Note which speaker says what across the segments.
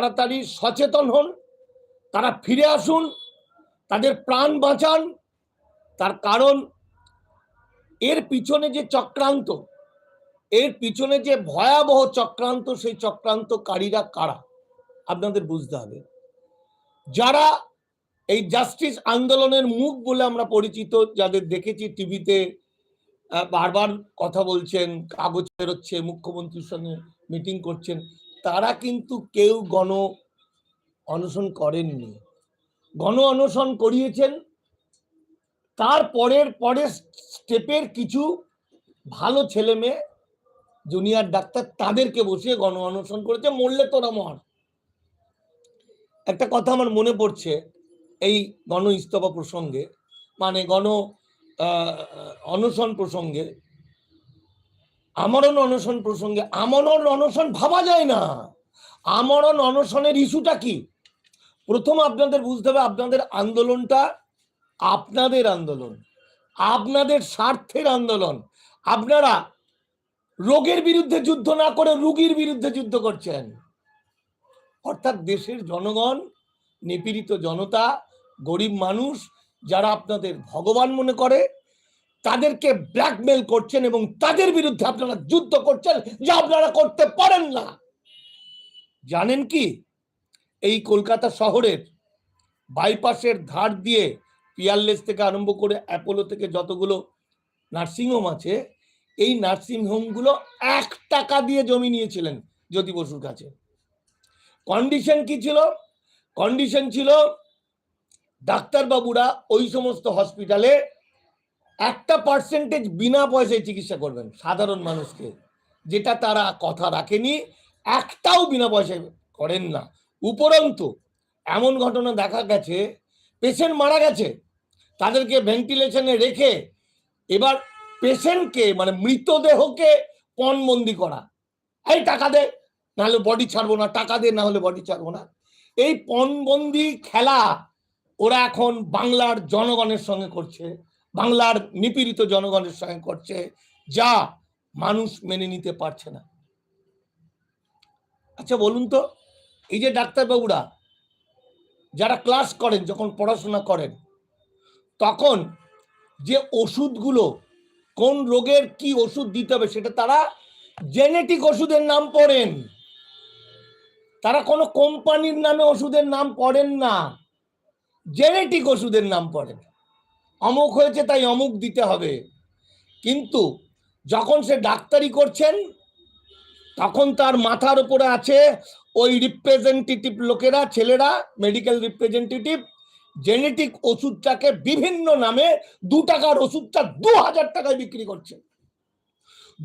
Speaker 1: তাড়াতাড়ি সচেতন হন, তারা ফিরে আসুন, তাদের প্রাণ বাঁচান। তার কারণ, এর পিছনে যে চক্রান্ত, এর পিছনে যে ভয়াবহ চক্রান্ত, সেই চক্রান্তকারীরা কারা? আপনাদের বুঝতে হবে। যারা এই জাস্টিস আন্দোলনের মুখ বলে আমরা পরিচিত, যাদের দেখেছি টিভিতে বারবার কথা বলছেন কাগজ বেরোচ্ছে মুখ্যমন্ত্রীর সঙ্গে মিটিং করছেন তারা কিন্তু কেউ গণ অনশন করেননি। গণ অনশন করিয়েছেন। তার পরের পরের স্টেপের কিছু ভালো ছেলে মেয়ে, জুনিয়র ডাক্তার তাদেরকে বসিয়ে গণ অনশন করেছে। মরলে তোরা মর। একটা কথা আমার মনে পড়ছে এই গণ ইস্তফা প্রসঙ্গে মানে গণ অনশন প্রসঙ্গে। আমরণ অনশন প্রসঙ্গে আমরণ অনশন ভাবা যায় না। আমরণ অনশনের ইস্যুটা কি? প্রথম আপনাদের বুঝতে হবে আপনাদের আন্দোলনটা আপনাদের আন্দোলন, আপনাদের স্বার্থের আন্দোলন। আপনারা রোগের বিরুদ্ধে যুদ্ধ না করে রুগীর বিরুদ্ধে যুদ্ধ করছেন। অর্থাৎ দেশের জনগণ, নিপীড়িত জনতা, গরিব মানুষ, যারা আপনাদের ভগবান মনে করে তাদেরকে ব্ল্যাকমেল করছেন এবং তাদের বিরুদ্ধে আপনারা যুদ্ধ করছেন যা আপনারা করতে পারেন না। জানেন কি? এই কলকাতা শহরের বাইপাসের ধার দিয়ে পিয়ারলেস থেকে আরম্ভ করে অ্যাপোলো থেকে যতগুলো নার্সিংহোম আছে, এই নার্সিংহোমগুলো এক টাকা দিয়ে জমি নিয়েছিলেন জ্যোতি বসুর কাছে। কন্ডিশন কি ছিল? কন্ডিশন ছিল ডাক্তারবাবুরা ওই সমস্ত হসপিটালে একটা পার্সেন্টেজ বিনা পয়সায় চিকিৎসা করবেন, সাধারণ মানুষকে। যেটা তারা কথা রাখেনি, একটাও বিনা পয়সায় করেন না। উপরন্তু, এমন ঘটনা দেখা গেছে পেশেন্ট মারা গেছে, তাদেরকে ভেন্টিলেশনে রেখে এবার পেশেন্টকে মানে মৃতদেহকে পণবন্দি করা। এই টাকা দে, নাহলে বডি ছাড়বো না, টাকা দে না হলে বডি ছাড়বো না। এই পণবন্দি খেলা ওরা এখন বাংলার জনগণের সঙ্গে করছে। বাংলার নিপীড়িত জনগণের সঙ্গে করছে, যা মানুষ মেনে নিতে পারছে না। আচ্ছা বলুন তো, এই যে ডাক্তারবাবুরা, যারা ক্লাস করেন, যখন পড়াশোনা করেন, তখন যে ওষুধগুলো, কোন রোগের কি ওষুধ দিতে হবে, সেটা তারা জেনেটিক ওষুধের নাম পড়েন। তারা কোনো কোম্পানির নামে ওষুধের নাম পড়েন না। জেনেটিক ওষুধের নাম পড়েন। অমুক হয়েছে তাই অমুক দিতে হবে। কিন্তু যখন সে ডাক্তারি করছেন, তখন তার মাথার উপরে আছে ওই রিপ্রেজেন্টেটিভ লোকেরা, ছেলেরা মেডিকেল রিপ্রেজেন্টেটিভ জেনেটিক ওষুধটাকে বিভিন্ন নামে দু টাকার ওষুধটা দু হাজার টাকায় বিক্রি করছে।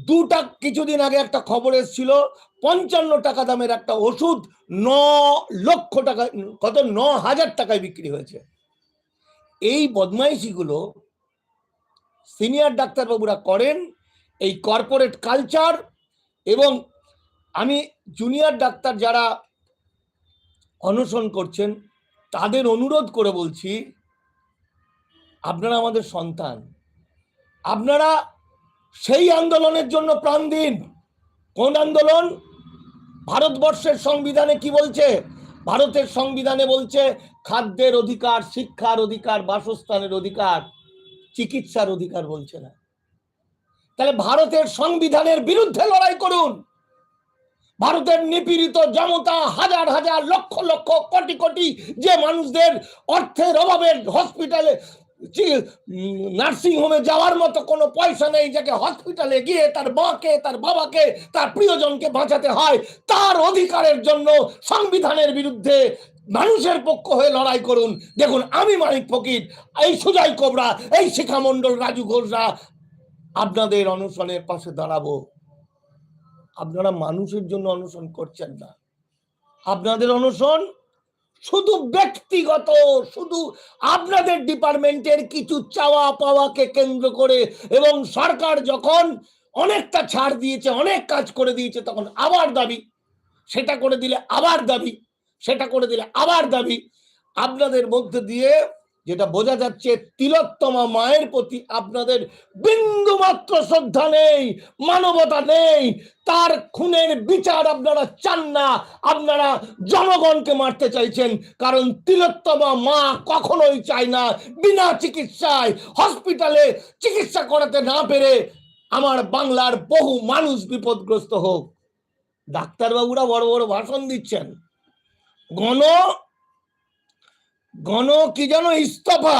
Speaker 1: দুটা কিছুদিন আগে একটা খবর এসেছিল, পঞ্চান্ন টাকা দামের একটা ওষুধ ন লক্ষ টাকা, কত? ন হাজার টাকায় বিক্রি হয়েছে। এই বদমাইশিগুলো সিনিয়র ডাক্তারবাবুরা করেন, এই কর্পোরেট কালচার এবং আমি জুনিয়র ডাক্তার যারা অনশন করছেন, তাদের অনুরোধ করে বলছি, আপনারা আমাদের সন্তান। আপনারা সেই আন্দোলনের জন্য প্রাণ দিন। কোন আন্দোলন? ভারতবর্ষের সংবিধানে কি বলছে? ভারতের সংবিধানে বলছে খাদ্যের অধিকার, শিক্ষার অধিকার, বাসস্থানের অধিকার, চিকিৎসার অধিকার বলছে না। তাহলে ভারতের সংবিধানের বিরুদ্ধে লড়াই করুন। ভারতের নিপীড়িত জনতা হাজার হাজার লক্ষ লক্ষ কোটি কোটি যে মানুষদের অর্থের অভাবে হসপিটালে নার্সিং হোমে যাওয়ার মতো কোনো পয়সা নেই, যাকে হসপিটালে গিয়ে তার মাকে, তার বাবাকে, তার প্রিয়জনকে বাঁচাতে হয়, তার অধিকারের জন্য সংবিধানের বিরুদ্ধে মানুষের পক্ষ হয়ে লড়াই করুন। দেখুন, আমি মানিক ফকির, এই সুজয় কোবরা, এই শিখামণ্ডল রাজু ঘোষরা, আপনাদের অনশনের পাশে দাঁড়াবো। আপনারা মানুষের জন্য অনশন করছেন না। আপনাদের অনশন শুধু ব্যক্তিগত, শুধু আপনাদের ডিপার্টমেন্টের কিছু চাওয়া পাওয়াকে কেন্দ্র করে এবং সরকার যখন অনেকটা ছাড় দিয়েছে, অনেক কাজ করে দিয়েছে, তখন আবার দাবি, সেটা করে দিলে আবার দাবি। সেটা করে দিলে আবার দাবি আপনাদের মধ্যে দিয়ে, যেটা বোঝা যাচ্ছে তিলোত্তমা মায়ের প্রতি আপনাদের বিন্দু মাত্র শ্রদ্ধা নেই, মানবতা নেই, তার খুনের বিচার আপনারা চান না, আপনারা জনগণকে মারতে চাইছেন, কারণ তিলোত্তমা মা কখনোই চায় না, বিনা চিকিৎসায় হসপিটালে চিকিৎসা করাতে না পেরে আমার বাংলার বহু মানুষ বিপদগ্রস্ত হোক। ডাক্তারবাবুরা বড় বড় ভাষণ দিচ্ছেন। গণ গণ কি যেন ইস্তফা?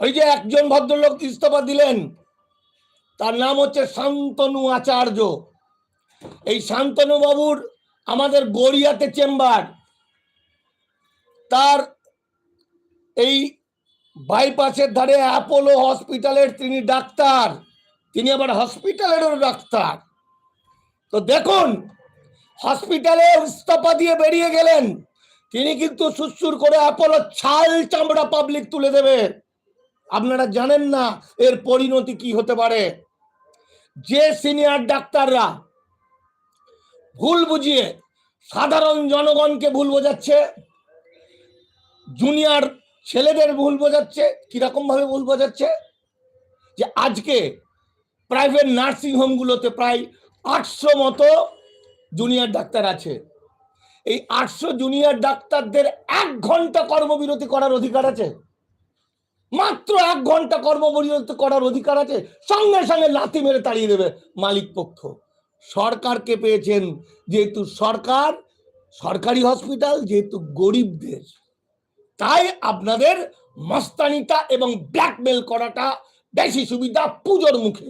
Speaker 1: ওই যে একজন ভদ্রলোক ইস্তফা দিলেন, তার নাম হচ্ছে শান্তনু আচার্য। এই শান্তনু বাবুর আমাদের গড়িয়াতে চেম্বার, তার এই বাইপাসের ধারে অ্যাপোলো হসপিটালের তিনি ডাক্তার, তিনি আবার হসপিটালেরও ডাক্তার। তো দেখুন হসপিটালে ইস্তফা দিয়ে বেরিয়ে গেলেন। তিনি কিন্তু সুসুর করে অ্যাপোলো ছাল চামড়া পাবলিক তুলে দেবে। আপনারা জানেন না এর পরিণতি কি হতে পারে। যে সিনিয়র ডাক্তাররা ভুল বুঝিয়ে সাধারণ জনগণকে ভুল বোঝাচ্ছে জুনিয়র ছেলেদের ভুল বোঝাচ্ছে কীরকম ভাবে ভুল বোঝাচ্ছে, যে আজকে প্রাইভেট নার্সিং হোমগুলোতে প্রায় আটশো মতো জুনিয়র ডাক্তার আছে। এই আটশো জুনিয়র ডাক্তারদের এক ঘণ্টা কর্মবিরতি করার অধিকার আছে। মাত্র এক ঘণ্টা কর্মবিরতি করার অধিকার আছে, সঙ্গে সঙ্গে লাথি মেরে তাড়িয়ে দেবে মালিক পক্ষ। সরকারকে পেয়েছেন যেহেতু সরকার, সরকারি হসপিটাল যেহেতু গরিবদের তাই আপনাদের মস্তানিটা এবং ব্ল্যাকমেল করাটা বেশি সুবিধা পুজোর মুখে।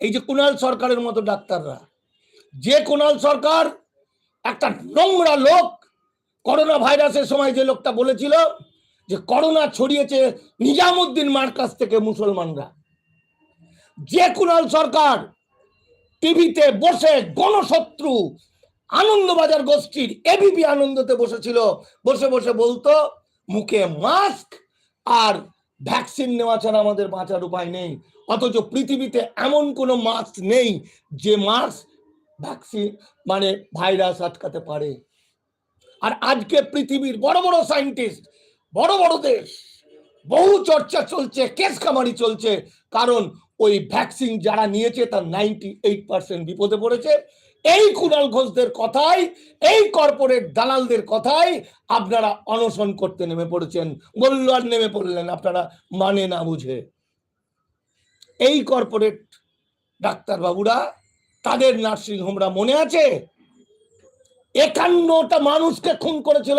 Speaker 1: এই যে কুণাল সরকারের মতো ডাক্তাররা যে কুণাল সরকার, একটা নোংরা লোক করোনা ভাইরাসের সময় যে লোকটা বলেছিল যে করোনা ছড়িয়েছে নিজামুদ্দিন মার কাছ থেকে মুসলমানরা। যে কুণাল সরকার টিভিতে বসে গণশত্রু, আনন্দবাজার গোষ্ঠীর এবিপি আনন্দতে বসেছিল, বসে বসে বলতো, মুখে মাস্ক আর ভ্যাকসিন নেওয়া ছাড়া আমাদের বাঁচার উপায় নেই। অথচ পৃথিবীতে এমন কোনো মাস্ক নেই যে মাস্ক ভ্যাকসিন মানে ভাইরাস আটকাতে পারে। আর আজকে পৃথিবীর বড় বড় সায়েন্টিস্ট বড় বড় দেশ, বহু চর্চা চলছে, কেস কামারি চলছে, কারণ ওই ভ্যাকসিন যারা নিয়েছে তার নাইনটি এইট পার্সেন্ট বিপদে পড়েছে। এই কুণাল ঘোষদের কথাই, এই কর্পোরেট দালালদের কথাই আপনারা অনশন করতে নেমে পড়েছেন। বলল আর নেমে পড়লেন, আপনারা মানে না বুঝে। এই কর্পোরেট ডাক্তারবাবুরা তাদের নার্সিং হোমরা মনে আছে? একান্নটা মানুষকে খুন করেছিল।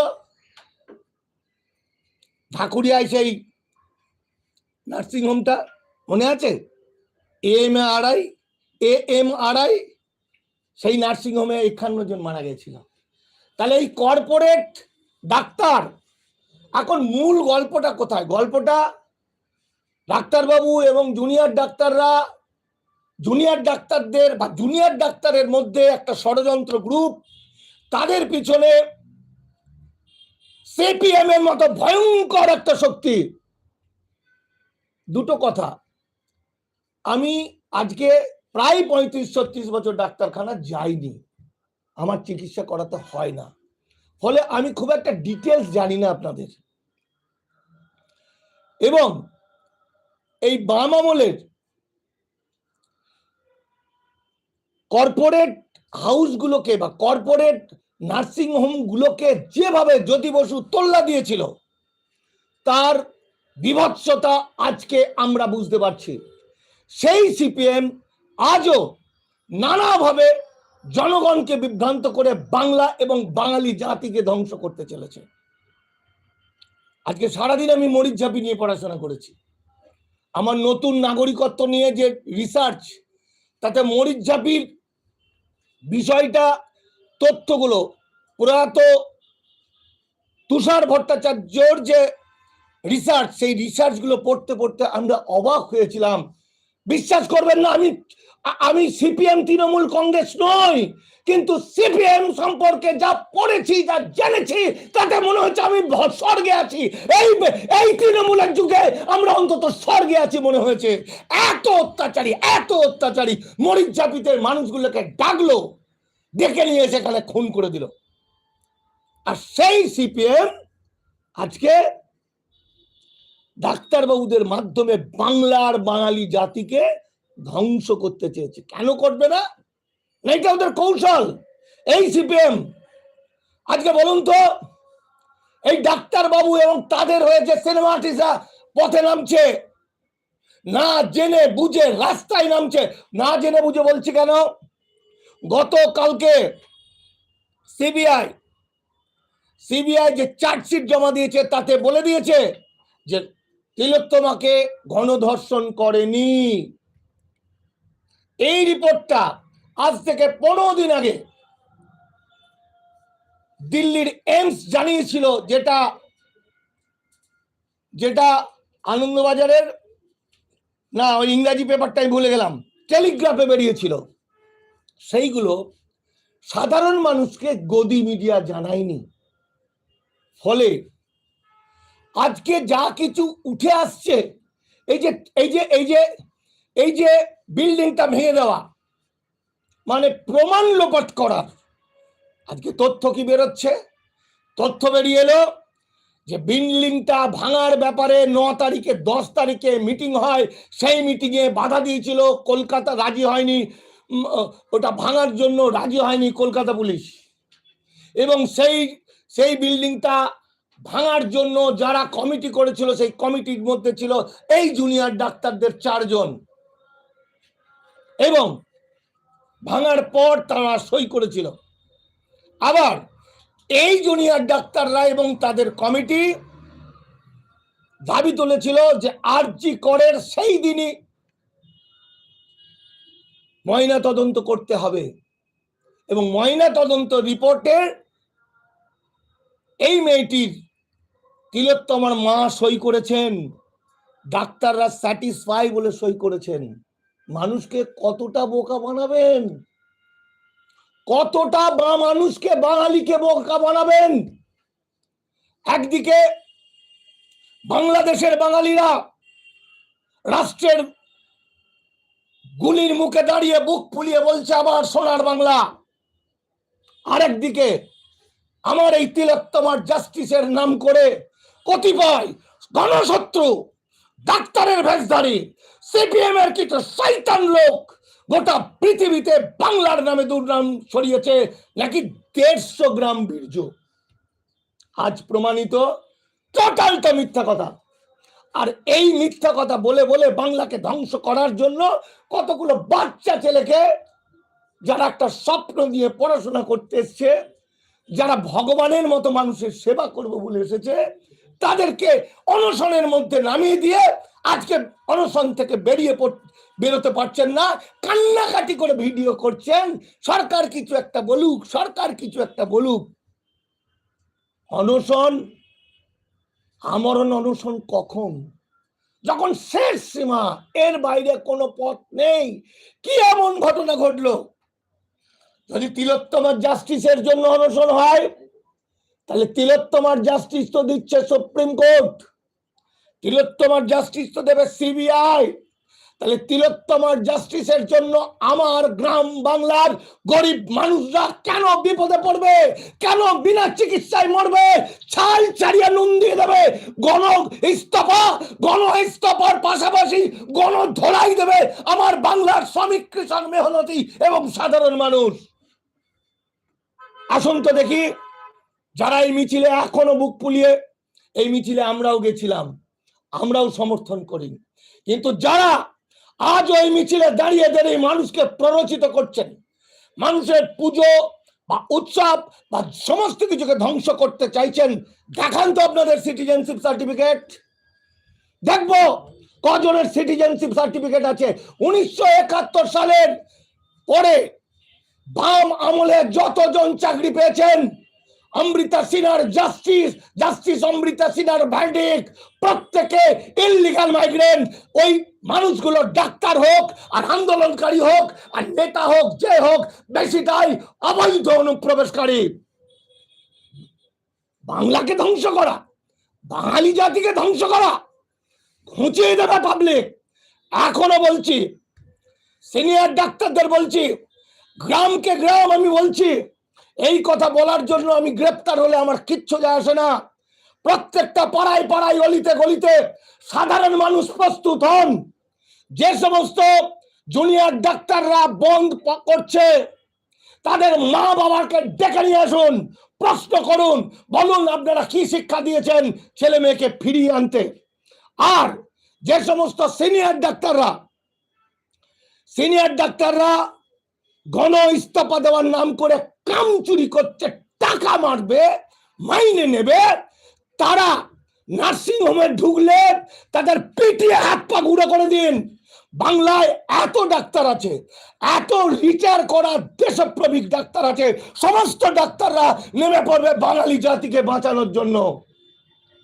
Speaker 1: ঢাকুরিয়ায় সেই নার্সিং হোমটা মনে আছে? এম আড়াই এ এম আড়াই সেই নার্সিং হোমে একান্ন জন মারা গেছিল। তাহলে এই কর্পোরেট ডাক্তার, এখন মূল গল্পটা কোথায়? গল্পটা ডাক্তারবাবু এবং জুনিয়র ডাক্তাররা জুনিয়র ডাক্তারদের বা জুনিয়র ডাক্তারের মধ্যে একটা ষড়যন্ত্র গ্রুপ তাদের পিছনে সিপিএম এর মতো ভয়ঙ্কর একটা শক্তি। দুটো কথা, আমি আজকে প্রায় পঁয়ত্রিশ, ছত্রিশ বছর ডাক্তারখানা যাইনি, আমার চিকিৎসা করাতে হয় না। ফলে আমি খুব একটা ডিটেলস জানি না আপনাদের। এবং এই বাম আমলের কর্পোরেট হাউসগুলোকে বা কর্পোরেট নার্সিং হোমগুলোকে যেভাবে জ্যোতি বসু তোল্লা দিয়েছিল, তার বিভৎসতা আজকে আমরা বুঝতে পারছি। সেই সিপিএম আজও নানাভাবে জনগণকে বিভ্রান্ত করে বাংলা এবং বাঙালি জাতিকে ধ্বংস করতে চলেছে। আজকে সারাদিন আমি মরিচঝাপি নিয়ে পড়াশোনা করেছি। আমার নতুন নাগরিকত্ব নিয়ে যে রিসার্চ তাতে মরিচঝাপির বিষয়টা, তথ্যগুলো। প্রয়াত তুষার ভট্টাচার্যর যে রিসার্চ সেই রিসার্চগুলো পড়তে পড়তে আমরা অবাক হয়েছিলাম। বিশ্বাস করবেন না, আমি আমি সিপিএম তৃণমূল কংগ্রেস নই। কিন্তু সিপিএম সম্পর্কে যা পড়েছি, যা জেনেছি, তাতে মনে হচ্ছে আমি স্বর্গে আছি। এই এই তৃণমূলের যুগে আমরা অন্তত স্বর্গে আছি মনে হয়েছে। এত অত্যাচারী এত অত্যাচারী মরিচ জাপিতের মানুষগুলোকে ডাকলো, ডেকে নিয়ে সেখানে খুন করে দিল। আর সেই সিপিএম আজকে ডাক্তারবাবুদের মাধ্যমে বাংলার বাঙালি জাতিকে ধ্বংস করতে চেয়েছে। কেন করবে না? না এটা ওদের কৌশল। এই সিপিএম, আজকে বলুন তো, এই ডাক্তারবাবু এবং তাদের হয়েছে সিনেমা আর্টিস্টরা পথে নামছে, না জেনে বুঝে রাস্তায় নামছে, না জেনে বুঝে বলছি কেন? গতকালকে সিবিআই সিবিআই যে চার্জশিট জমা দিয়েছে, তাতে বলে দিয়েছে যে তিলোত্তমাকে গণধর্ষণ করেনি। এই রিপোর্টটা আজ থেকে পনেরো দিন আগে দিল্লির এমস জানিয়েছিল যেটা যেটা আনন্দবাজারের, না, ওই ইংরাজি পেপারটাই ভুলে গেলাম, টেলিগ্রাফে বেরিয়েছিল। সেইগুলো সাধারণ মানুষকে গদি মিডিয়া জানায়নি। ফলে আজকে যা কিছু উঠে আসছে, এই যে এই যে এই যে এই যে বিল্ডিংটা ভেঙে দেওয়া মানে প্রমাণ লোপাট করার। আজকে তথ্য কি বেরোচ্ছে? তথ্য বেরিয়ে এলো যে বিল্ডিংটা ভাঙার ব্যাপারে ন তারিখে, দশ তারিখে মিটিং হয়। সেই মিটিংয়ে বাধা দিয়েছিল, কলকাতা রাজি হয়নি। ওটা ভাঙার জন্য রাজি হয়নি কলকাতা পুলিশ। এবং সেই সেই বিল্ডিংটা ভাঙার জন্য যারা কমিটি করেছিল, সেই কমিটির মধ্যে ছিল এই জুনিয়র ডাক্তারদের চারজন। এবং ভাঙার পর তারা সই করেছিল। আবার এই জুনিয়র ডাক্তাররা এবং তাদের কমিটি দাবি তুলেছিল যে আরজি করের সেই দিনই ময়না তদন্ত করতে হবে এবং ময়না তদন্ত রিপোর্টের এই মেয়েটির তিলোত্তমার মা সই করেছেন, ডাক্তাররা স্যাটিসফাই বলে সই করেছেন। মানুষকে কতটা বোকা বানাবেন? কতটা বা মানুষকে বাঙালিকে বোকা বানাবেন? একদিকে বাংলাদেশের বাঙালিরা রাষ্ট্রের গুলির মুখে দাঁড়িয়ে বুক ফুলিয়ে বলছে, আবার সোনার বাংলা। আরেকদিকে আমার এই তিলোত্তমার জাস্টিসের নাম করে কতিপয় গণশত্রু, ডাক্তারের ভেষধারী সিপিএম এর কিছু শৈতান লোক গোটা পৃথিবীতে বাংলার নামে দুর্নাম ছড়িয়েছে নাকি দেড়শো গ্রাম বীর্য। আজ প্রমাণিত টোটালটা মিথ্যা কথা। আর এই মিথ্যা কথা বলে বলে বাংলাকে ধ্বংস করার জন্য কতগুলো বাচ্চা ছেলেকে যারা একটা স্বপ্ন নিয়ে পড়াশোনা করতে এসছে, যারা ভগবানের মতো মানুষের সেবা করবে বলে এসেছে, তাদেরকে অনশনের মধ্যে নামিয়ে দিয়ে আজকে অনশন থেকে বেরিয়ে বেরোতে পারছেন না। কান্নাকাটি করে ভিডিও করছেন। সরকার কিছু একটা বলুক, সরকার কিছু একটা বলুক। অনশন? আমরণ অনশন কখন? যখন শেষ সীমা, এর বাইরে কোনো পথ নেই। কি এমন ঘটনা ঘটলো? যদি তিলোত্তমার জাস্টিসের জন্য অনশন হয়, তাহলে তিলোত্তমার জাস্টিস তো দিচ্ছে সুপ্রিম কোর্ট তিলোত্তমার জাস্টিস তো দেবে সিবিআই তাহলে তিলোত্তমার জাস্টিসের জন্য আমার গ্রাম বাংলার গরিব মানুষরা কেন বিপদে পড়বে? কেন বিনা চিকিৎসায় মরবে? ছাল ছাড়িয়ে নুন দিয়ে দেবে। গণ ইস্তফা, গণ ইস্তফার পাশাপাশি গণ ধরাই দেবে আমার বাংলার শ্রমিক, কৃষক, মেহনতি এবং সাধারণ মানুষ। আসুন তো দেখি, যারা এই মিছিলে এখনও বুক ফুলিয়ে, এই মিছিলে আমরাও গেছিলাম। আমরাও সমর্থন করি। কিন্তু যারা আজ ওই মিছিলে দাঁড়িয়ে দাঁড়িয়ে মানুষকে প্ররোচিত করছেন, মানুষের পুজো বা উৎসব বা সমস্ত কিছুকে ধ্বংস করতে চাইছেন, দেখান তো আপনাদের সিটিজেনশিপ সার্টিফিকেট দেখব কজনের সিটিজেনশিপ সার্টিফিকেট আছে। উনিশশো একাত্তর সালের পরে বাম আমলে যতজন চাকরি পেয়েছেন অমৃতা সিনহার জাস্টিস জাস্টিস অমৃতা সিনহার ভার্ডিক প্রত্যেকে ইললিগাল মাইগ্রেন্ট ওই মানুষগুলো ডাক্তার হোক আর আন্দোলনকারী হোক আর নেতা হোক, যে হোক বেশিটাই অবৈধ অনুপ্রবেশকারী। বাংলাকে ধ্বংস করা, বাঙালি জাতিকে ধ্বংস করা, ঘুঁচিয়ে দেবে পাবলিক এখনও বলছি সিনিয়র ডাক্তারদের বলছি, গ্রামকে গ্রাম আমি বলছি এই কথা বলার জন্য আমি গ্রেপ্তার হলে আমার কিচ্ছু যায় আসে না। প্রত্যেকটা পাড়ায় পাড়ায়, অলিতে গলিতে সাধারণ মানুষ প্রস্তুত হন। যে সমস্ত জুনিয়র ডাক্তাররা বন্ধ করছে, তাদের মা বাবাকে ডেকে নিয়ে আসুন, প্রশ্ন করুন, বলুন আপনারা কি শিক্ষা দিয়েছেন ছেলে মেয়েকে ফিরিয়ে আনতে। আর যে সমস্ত সিনিয়র ডাক্তাররা সিনিয়র ডাক্তাররা গণ ইস্তফা দেওয়ার নাম করে কাম চুরি করছে, টাকা মারবে, মাইনে নেবে, তারা নার্সিং হোমে ঢুকলে তাদের পিটিয়ে হাত পা গুঁড়ো করে দিন। বাংলায় এত ডাক্তার আছে, এত রিটায়ার করা দেশপ্রমিক ডাক্তার আছে, সমস্ত ডাক্তাররা নেমে পড়বে বাঙালি জাতিকে বাঁচানোর জন্য।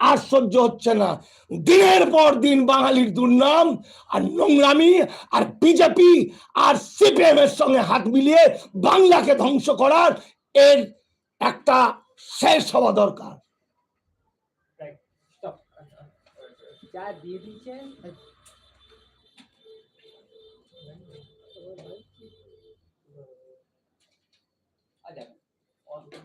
Speaker 1: আর সহ্য হচ্ছে না। দিনের পর দিন বাঙালির দুর্নাম আর নোংরামি আর বিজেপি আর সিপিএম এর সঙ্গে হাত মিলিয়ে বাংলাকে ধ্বংস করার এর একটা শেষ হওয়া দরকার।
Speaker 2: আচ্ছা।